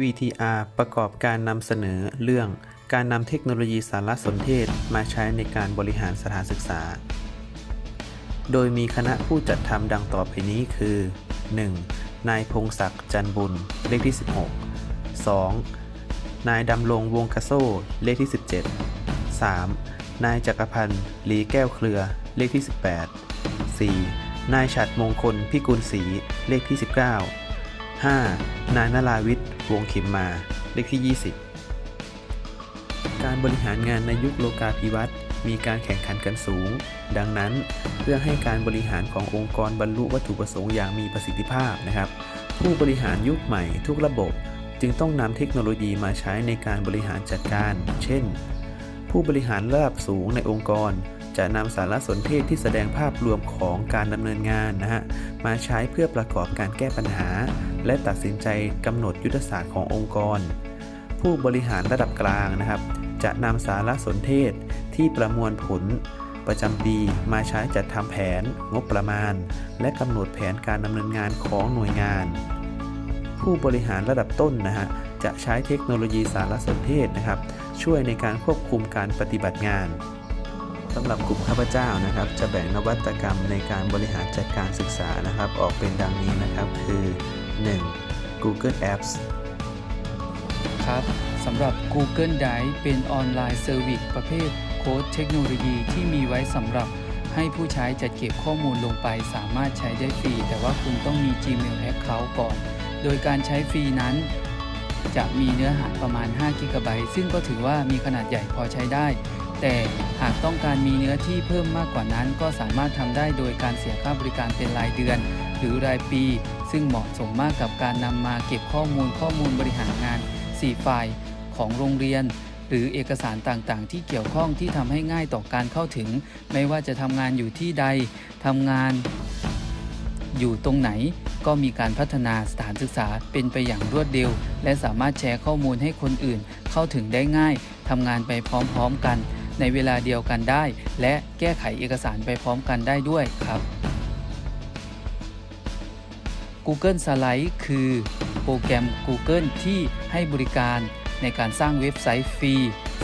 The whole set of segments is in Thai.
VTR ประกอบการนำเสนอเรื่องการนำเทคโนโลยีสารสนเทศมาใช้ในการบริหารสถานศึกษา โดยมีคณะผู้จัดทำดังต่อไปนี้คือ 1. นายพงศักดิ์จันบุญ เลขที่ 16 2. นายดำรงวงกระโซ่ เลขที่ 17 3. นายจักรพันธ์ลีแก้วเครือ เลขที่ 18 4. นายฉัดมงคลพิกุลศรี เลขที่ 19 5. นายนราวิทย์ วงขิมมา เลขที่ 20 การบริหารงานในยุคโลกาภิวัตน์มีการแข่งขันกันสูง ดังนั้นเพื่อให้การบริหารขององค์กรบรรลุวัตถุประสงค์อย่างมีประสิทธิภาพนะครับ ผู้บริหารยุคใหม่ทุกระบบ จึงต้องนำเทคโนโลยีมาใช้ในการบริหารจัดการ เช่น ผู้บริหารระดับสูงในองค์กร จะนำสารสนเทศที่แสดงภาพรวมของการดำเนินงานนะฮะมาใช้เพื่อประกอบการแก้ปัญหา และตัดสินใจกำหนดยุทธศาสตร์ขององค์กร ผู้บริหารระดับกลางนะครับ จะนำสารสนเทศที่ประมวลผลประจำปีมาใช้จัดทำแผน งบประมาณ และกำหนดแผนการดำเนินงานของหน่วยงาน ผู้บริหารระดับต้นนะฮะจะใช้เทคโนโลยีสารสนเทศนะครับ ช่วยในการควบคุมการปฏิบัติงาน สำหรับกลุ่มข้าพเจ้านะครับ จะแบ่งนวัตกรรมในการบริหารจัดการศึกษานะครับ ออกเป็นดังนี้นะครับคือ 1. Google Apps ครับสำหรับ Google Drive เป็นออนไลน์เซอร์วิสประเภทโค้ดเทคโนโลยีที่มีไว้สำหรับให้ผู้ใช้จัดเก็บข้อมูลลงไปสามารถใช้ได้ฟรี แต่ว่าคุณต้องมี Gmail Account ก่อน โดยการใช้ฟรีนั้น จะมีเนื้อหาประมาณ5 g b ซึ่งก็ถือว่ามีขนาดใหญ่พอใช้ได้ แต่หากต้องการมีเนื้อที่เพิ่มมากกว่านั้น ก็สามารถทำได้โดยการเสียค่าบริการเป็นรายเดือน หรือรายปี ซึ่งเหมาะสมมากกับการนำมาเก็บข้อมูลข้อมูลบริหารงาน4ไฟล์ของโรงเรียน หรือเอกสารต่างๆ ที่เกี่ยวข้องที่ทำให้ง่ายต่อการเข้าถึง ไม่ว่าจะทำงานอยู่ที่ใดทำงาน อยู่ตรงไหนก็มีการพัฒนาสถานศึกษาเป็นไปอย่างรวดเร็ว และสามารถแชร์ข้อมูลให้คนอื่น เข้าถึงได้ง่ายทำงานไปพร้อมๆกัน ในเวลาเดียวกันได้ และแก้ไขเอกสารไปพร้อมกันได้ด้วยครับ Google Slide คือโปรแกรม Google ที่ให้บริการในการสร้างเว็บไซต์ฟรี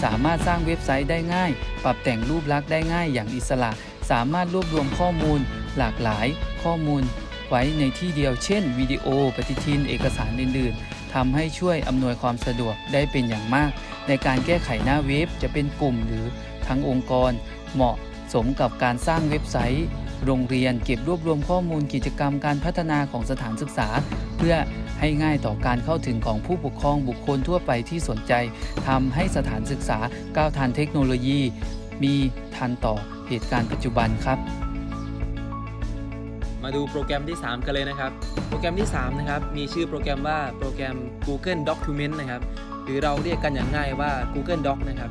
สามารถสร้างเว็บไซต์ได้ง่าย ปรับแต่งรูปลักษณ์ได้ง่ายอย่างอิสระ สามารถรวบรวมข้อมูล หลากหลายข้อมูล ไว้ในที่เดียว เช่น วิดีโอ ปฏิทิน เอกสารอื่น ๆทำให้ช่วยอำนวยความสะดวกได้เป็นอย่างมาก ในการแก้ไขหน้าเว็บจะเป็นกลุ่มหรือทั้งองค์กร เหมาะสมกับการสร้างเว็บไซต์ โรงเรียนเก็บรวบรวมข้อมูลกิจกรรมการพัฒนาของสถานศึกษา เพื่อให้ง่ายต่อการเข้าถึงของผู้ปกครองบุคคลทั่วไปที่สนใจทำให้สถานศึกษาก้าวทันเทคโนโลยี มีทันต่อเหตุการณ์ปัจจุบันครับ มาดูโปรแกรมที่ 3 กันเลยนะครับ โปรแกรมที่ 3 นะครับ มีชื่อโปรแกรมว่าโปรแกรม Google Document นะครับ หรือเราเรียกกันอย่างง่ายว่า Google Doc นะครับ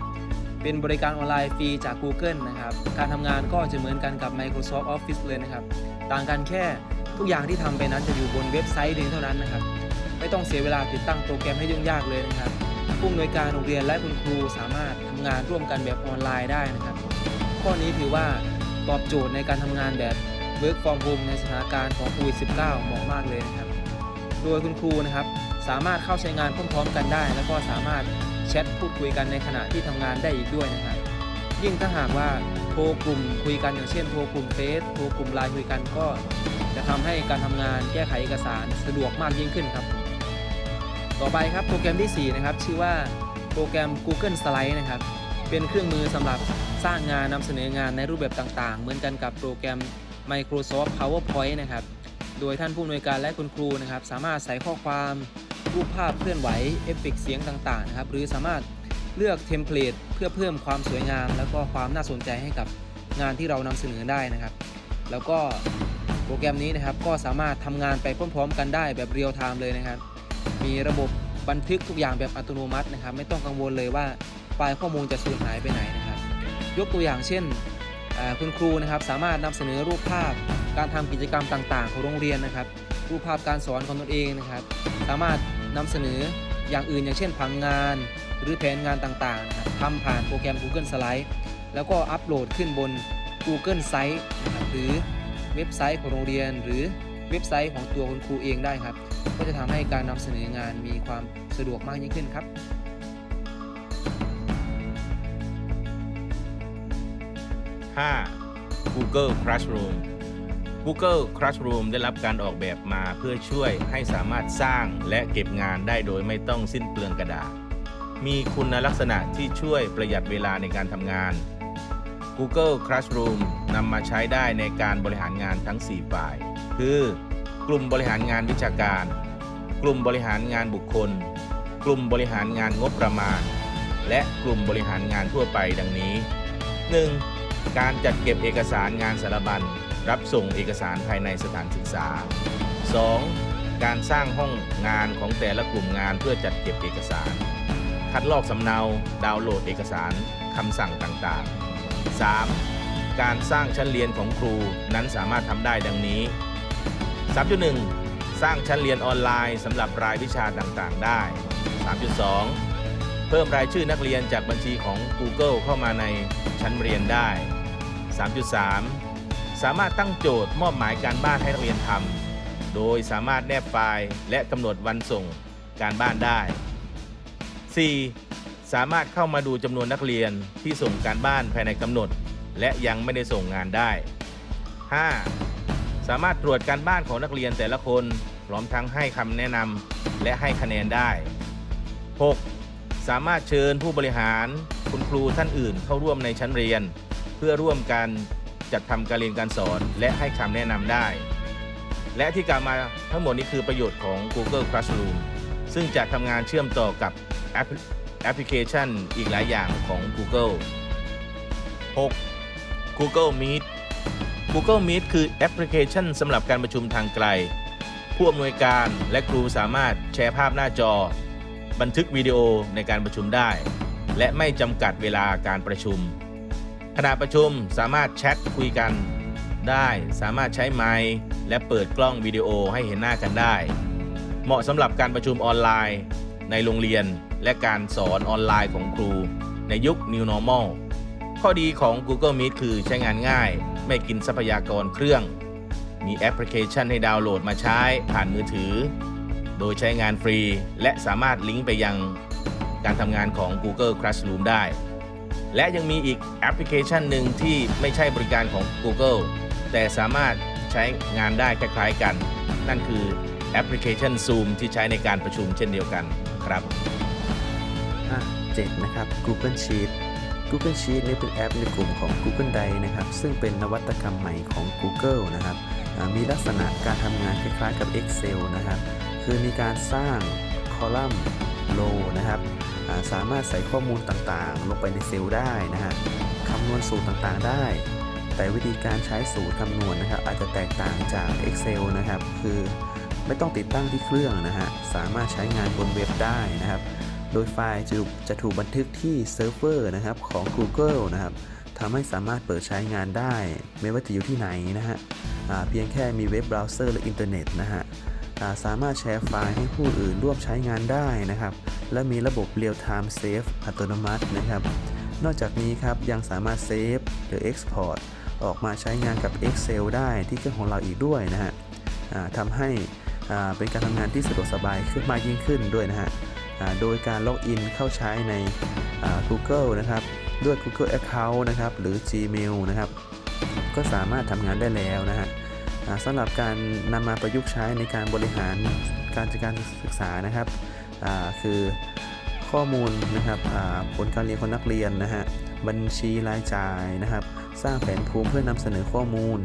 เป็นบริการออนไลน์ฟรีจาก Google นะครับ การทำงานก็จะเหมือนกันกับ Microsoft Office เลยนะครับ ต่างกันแค่ทุกอย่างที่ทำไปนั้นจะอยู่บนเว็บไซต์เพียงเท่านั้นนะครับ ไม่ต้องเสียเวลาติดตั้งโปรแกรมให้ยุ่งยากเลยนะครับ ผู้อำนวยการโรงเรียนและคุณครูสามารถทำงานร่วมกันแบบออนไลน์ได้นะครับ ข้อนี้ถือว่าตอบโจทย์ในการทำงานแบบ Work from home ในสถานการณ์ของโควิด -19 เหมาะมากเลยนะครับ โดยคุณครูนะครับ สามารถเข้าใช้งานพร้อมๆกันได้ แล้วก็สามารถแชทพูดคุยกันในขณะที่ทำงานได้อีกด้วยนะครับยิ่งถ้าหากว่าโทรกลุ่มคุยกันอย่างเช่นโทรกลุ่มเฟซโทรกลุ่มไลน์คุยกันก็ จะทำให้การทำงานแก้ไขเอกสารสะดวกมากยิ่งขึ้นครับ ต่อไปครับโปรแกรมทีสี่ 4 นะครับ ชื่อว่าโปรแกรม Google Slide นะครับ เป็นเครื่องมือสำหรับสร้างงานนำเสนองานในรูปแบบต่างๆ เหมือนกันกับโปรแกรม Microsoft PowerPoint นะครับ โดยท่านผู้อำนวยการและคุณครูนะครับ สามารถใส่ข้อความ รูปภาพเคลื่อนไหวเอฟเฟกเสียงต่างๆนะครับหรือสามารถเลือกเทมเพลตเพื่อเพิ่มความสวยงาม แล้วก็ความน่าสนใจให้กับงานที่เรานำเสนอได้นะครับ แล้วก็โปรแกรมนี้นะครับก็สามารถทำงานไปพร้อม ๆ กันได้แบบเรียลไทม์เลยนะครับ มีระบบบันทึกทุกอย่างแบบอัตโนมัตินะครับ ไม่ต้องกังวลเลยว่าไฟล์ข้อมูลจะสูญหายไปไหนนะครับ ยกตัวอย่างเช่นคุณครูนะครับสามารถนำเสนอรูปภาพการทำกิจกรรมต่าง ๆ ของโรงเรียนนะครับ รูปภาพการสอนของตนเองนะครับ สามารถนำเสนออย่างอื่นอย่างเช่นผังงาน หรือแผนงานต่างๆนะครับทำผ่านโปรแกรม Google Slide แล้วก็อัปโหลดขึ้นบน Google Site หรือเว็บไซต์ของโรงเรียน หรือเว็บไซต์ของตัวคุณครูเองได้ครับ ก็จะทำให้การนำเสนองานมีความสะดวกมากยิ่งขึ้นครับ 5. Google Classroom Google Classroom ได้รับการออกแบบมาเพื่อช่วยให้สามารถสร้างและเก็บงานได้โดยไม่ต้องสิ้นเปลืองกระดาษ มีคุณลักษณะที่ช่วยประหยัดเวลาในการทำงาน Google Classroom นำมาใช้ได้ในการบริหารงานทั้ง 4 ฝ่าย คือ กลุ่มบริหารงานวิชาการ กลุ่มบริหารงานบุคคล กลุ่มบริหารงานงบประมาณ และกลุ่มบริหารงานทั่วไปดังนี้ 1. การจัดเก็บเอกสารงานสารบัญ รับส่งเอกสารภายในสถานศึกษา 2. การสร้างห้องงานของแต่ละกลุ่มงานเพื่อจัดเก็บเอกสาร คัดลอกสำเนา ดาวน์โหลดเอกสารคำสั่งต่างๆ 3. การสร้างชั้นเรียนของครูนั้นสามารถทำได้ดังนี้ 3.1 สร้างชั้นเรียนออนไลน์สำหรับรายวิชาต่างๆ ได้ 3.2เพิ่มรายชื่อนักเรียนจากบัญชีของ Google เข้ามาในชั้นเรียนได้ 3.3 สามารถตั้งโจทย์มอบหมายการบ้านให้นักเรียนทำ โดยสามารถแนบไฟล์และกำหนดวันส่งการบ้านได้ 4. สามารถเข้ามาดูจำนวนนักเรียนที่ส่งการบ้านภายในกำหนด และยังไม่ได้ส่งงานได้ 5. สามารถตรวจการบ้านของนักเรียนแต่ละคนพร้อมทั้งให้คำแนะนำและให้คะแนนได้ 6. สามารถเชิญผู้บริหารคุณครูท่านอื่นเข้าร่วมในชั้นเรียน เพื่อร่วมกัน จัดทำการเรียนการสอนและให้คำแนะนำได้ และที่กล่าวมาทั้งหมดนี้คือประโยชน์ของ Google Classroom ซึ่งจะทำงานเชื่อมต่อกับแอปแอปพลิเคชันอีกหลายอย่างของ Google 6. Google Meet Google Meet คือแอปพลิเคชันสำหรับการประชุมทางไกล ผู้อำนวยการและครูสามารถแชร์ภาพหน้าจอ บันทึกวิดีโอในการประชุมได้ และไม่จำกัดเวลาการประชุม ขณะประชุมสามารถแชทคุยกันได้สามารถใช้ไมค์และเปิดกล้องวิดีโอให้เห็นหน้ากันได้ เหมาะสำหรับการประชุมออนไลน์ ในโรงเรียนและการสอนออนไลน์ของครู ในยุค New Normal ข้อดีของ Google Meet คือใช้งานง่าย ไม่กินทรัพยากรเครื่อง มีแอปพลิเคชันให้ดาวน์โหลดมาใช้ผ่านมือถือ โดยใช้งานฟรี และสามารถลิงก์ไปยังการทำงานของ Google Classroom ได้ และยังมีอีกแอปพลิเคชันหนึ่งที่ไม่ใช่บริการของ Google แต่สามารถใช้งานได้คล้ายๆกัน นั่นคือแอปพลิเคชัน Zoom ที่ใช้ในการประชุมเช่นเดียวกันครับ อะ7นะครับ Google Sheet Google Sheet นี่เป็นแอปในกลุ่มของ Google Drive นะครับ ซึ่งเป็นนวัตกรรมใหม่ของ Google นะครับอ่ามีลักษณะการทำงานคล้ายๆกับ Excel นะครับ คือมีการสร้างคอลัมน์ row นะครับสามารถใส่ข้อมูลต่างๆ ลงไปในเซลล์ได้นะฮะคำนวณสูตรต่างๆได้ แต่วิธีการใช้สูตรคำนวณนะครับ อาจจะแตกต่างจาก Excel นะครับ คือไม่ต้องติดตั้งที่เครื่องนะฮะสามารถใช้งานบนเว็บได้นะครับ โดยไฟล์จะจะถูกบันทึกที่เซิร์ฟเวอร์นะครับของ Google นะครับทำให้สามารถเปิดใช้งานได้ ไม่ว่าจะอยู่ที่ไหนนะฮะเพียงแค่มีเว็บเบราว์เซอร์และอินเทอร์เน็ตนะฮะ สามารถแชร์ไฟล์ให้ผู้อื่นร่วมใช้งานได้นะครับ และมีระบบ Real Time Save อัตโนมัตินะครับ นอกจากนี้ครับยังสามารถเซฟหรือ Export ออกมาใช้งานกับ Excel ได้ที่เครื่องของเราอีกด้วยนะฮะทำให้เป็นการทำงานที่สะดวกสบายขึ้นมากยิ่งขึ้นด้วยนะฮะโดยการล็อกอินเข้าใช้ใน Google นะครับด้วย Google Account นะครับหรือ Gmail นะครับก็สามารถทำงานได้แล้วนะฮะ สำหรับการนำมาประยุกต์ใช้ในการบริหารการจัดการศึกษานะครับคือข้อมูลนะครับผลการเรียนของนักเรียนนะฮะบัญชีรายจ่ายนะครับ สร้างแผนภูมิเพื่อนำเสนอข้อมูล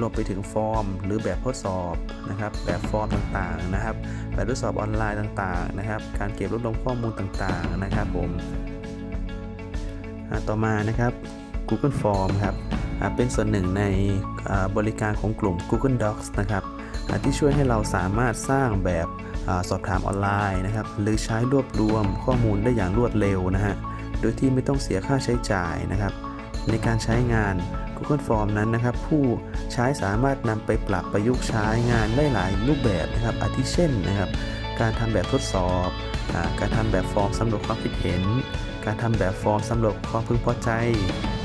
รวมไปถึงฟอร์ม หรือแบบทดสอบนะครับ แบบฟอร์มต่างๆนะครับ แบบทดสอบออนไลน์ต่างๆนะครับ การเก็บรวบรวมข้อมูลต่างๆนะครับผมต่อมานะครับ Google Form ครับ เป็นส่วนหนึ่งในบริการของกลุ่ม Google Docs นะครับที่ช่วยให้เราสามารถสร้างแบบอสอบถามออนไลน์นะครับหรือใช้รวบรวมข้อมูลได้อย่างรวดเร็วนะฮะโดยที่ไม่ต้องเสียค่าใช้จ่ายนะครับ ในการใช้งาน Google Form นั้นนะครับ ผู้ใช้สามารถนำไปปรับประยุกต์ใช้งานได้หลายรูปแบบนะครับ อาทิเช่นนะครับ การทำแบบทดสอบอการทำแบบฟอร์มสำรวจความคิดเห็น การทำแบบฟอร์มสำรวจความพึงพอใจ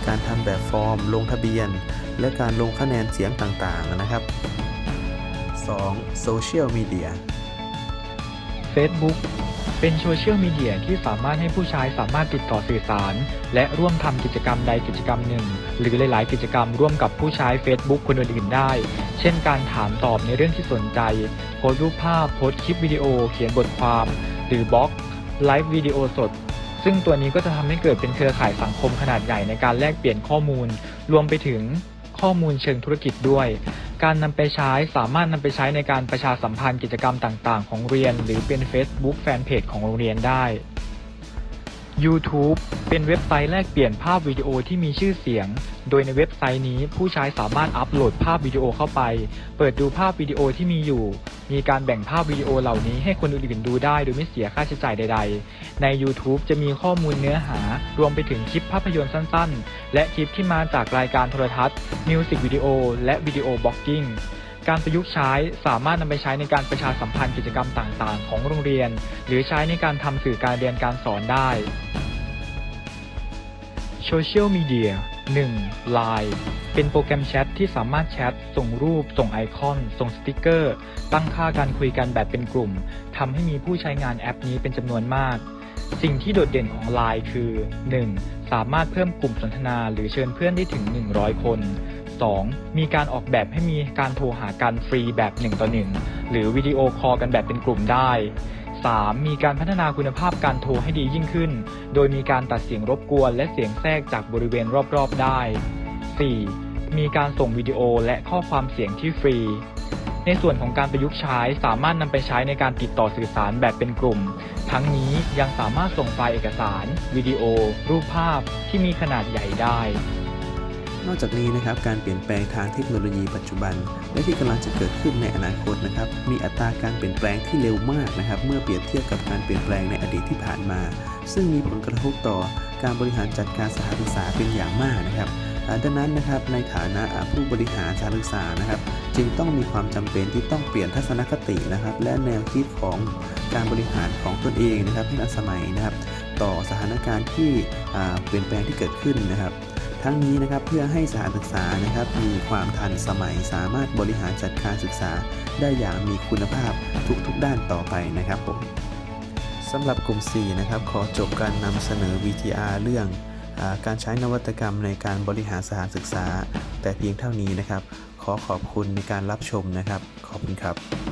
การทำแบบฟอร์ม ลงทะเบียน และการลงคะแนนเสียงต่างๆนะครับ 2. Social Media Facebook เป็นโซเชียลมีเดียที่สามารถให้ผู้ใช้สามารถติดต่อสื่อสาร และร่วมทำกิจกรรมใดกิจกรรมหนึ่ง หรือหลาย ๆ กิจกรรมร่วมกับผู้ใช้ Facebook คนอื่นๆได้ เช่นการถามตอบในเรื่องที่สนใจ โพสรูปภาพ โพสคลิปวิดีโอ เขียนบทความ หรือบล็อก ไลฟ์วิดีโอสด ซึ่งตัวนี้ก็จะทำให้เกิดเป็นเครือข่ายสังคมขนาดใหญ่ในการแลกเปลี่ยนข้อมูล รวมไปถึงข้อมูลเชิงธุรกิจด้วย การนำไปใช้สามารถนำไปใช้ในการประชาสัมพันธ์กิจกรรมต่าง ๆ ของเรียน หรือเป็น Facebook แฟนเพจของโรงเรียนได้ YouTube เป็นเว็บไซต์แลกเปลี่ยนภาพวิดีโอที่มีชื่อเสียง โดยในเว็บไซต์นี้ผู้ใช้สามารถอัปโหลดภาพวิดีโอเข้าไป เปิดดูภาพวิดีโอที่มีอยู่ มีการแบ่งภาพวิดีโอเหล่านี้ให้คนอื่นๆดูได้โดยไม่เสียค่าใช้จ่ายใด ๆ ใน YouTube จะมีข้อมูลเนื้อหา รวมไปถึงคลิปภาพยนตร์สั้น ๆ และคลิปที่มาจากรายการโทรทัศน์ มิวสิกวิดีโอและวิดีโอบล็อกกิ้ง การประยุกต์ใช้สามารถนำไปใช้ในการประชาสัมพันธ์กิจกรรมต่างๆ ของโรงเรียน หรือใช้ในการทำสื่อการเรียนการสอนได้โซเชียลมีเดีย 1. Line เป็นโปรแกรมแชทที่สามารถแชท ส่งรูป ส่งไอคอน ส่งสติกเกอร์ ตั้งค่าการคุยกันแบบเป็นกลุ่ม ทำให้มีผู้ใช้งานแอปนี้เป็นจำนวนมาก สิ่งที่โดดเด่นของ Line คือ 1. สามารถเพิ่มกลุ่มสนทนาหรือเชิญเพื่อนได้ถึง 100 คน 2. มีการออกแบบให้มีการโทรหากันฟรีแบบ 1 ต่อ 1 หรือวิดีโอคอลกันแบบเป็นกลุ่มได้ 3. มีการพัฒนาคุณภาพการโทรให้ดียิ่งขึ้น โดยมีการตัดเสียงรบกวนและเสียงแทรกจากบริเวณรอบๆได้ 4. มีการส่งวิดีโอและข้อความเสียงที่ฟรี ในส่วนของการประยุกต์ใช้สามารถนำไปใช้ในการติดต่อสื่อสารแบบเป็นกลุ่ม ทั้งนี้ยังสามารถส่งไฟล์เอกสาร วิดีโอ รูปภาพที่มีขนาดใหญ่ได้ นอกจากนี้นะครับการเปลี่ยนแปลงทางเทคโนโลยีปัจจุบัน และที่กำลังจะเกิดขึ้นในอนาคตนะครับมีอัตราการเปลี่ยนแปลงที่เร็วมากนะครับเมื่อเปรียบเทียบกับการเปลี่ยนแปลงในอดีตที่ผ่านมา ซึ่งมีผลกระทบต่อการบริหารจัดการสถานศึกษาเป็นอย่างมากนะครับดังนั้นนะครับในฐานะผู้บริหารสถานศึกษานะครับ จึงต้องมีความจำเป็นที่ต้องเปลี่ยนทัศนคตินะครับ และแนวคิดของการบริหารของตนเองนะครับให้ทันสมัยนะครับ ต่อสถานการณ์ที่เปลี่ยนแปลงที่เกิดขึ้นนะครับ ทั้งนี้นะครับเพื่อให้สถานศึกษานะครับมีความทันสมัยสามารถบริหารจัดการศึกษา ได้อย่างมีคุณภาพทุกๆด้านต่อไปนะครับผมสำหรับกลุ่ม 4 นะครับ ขอจบการนำเสนอ VTR เรื่องอการใช้นวัตกรรมในการบริหารสถานศึกษา แต่เพียงเท่านี้นะครับ ขอขอบคุณในการรับชมนะครับ ขอบคุณครับ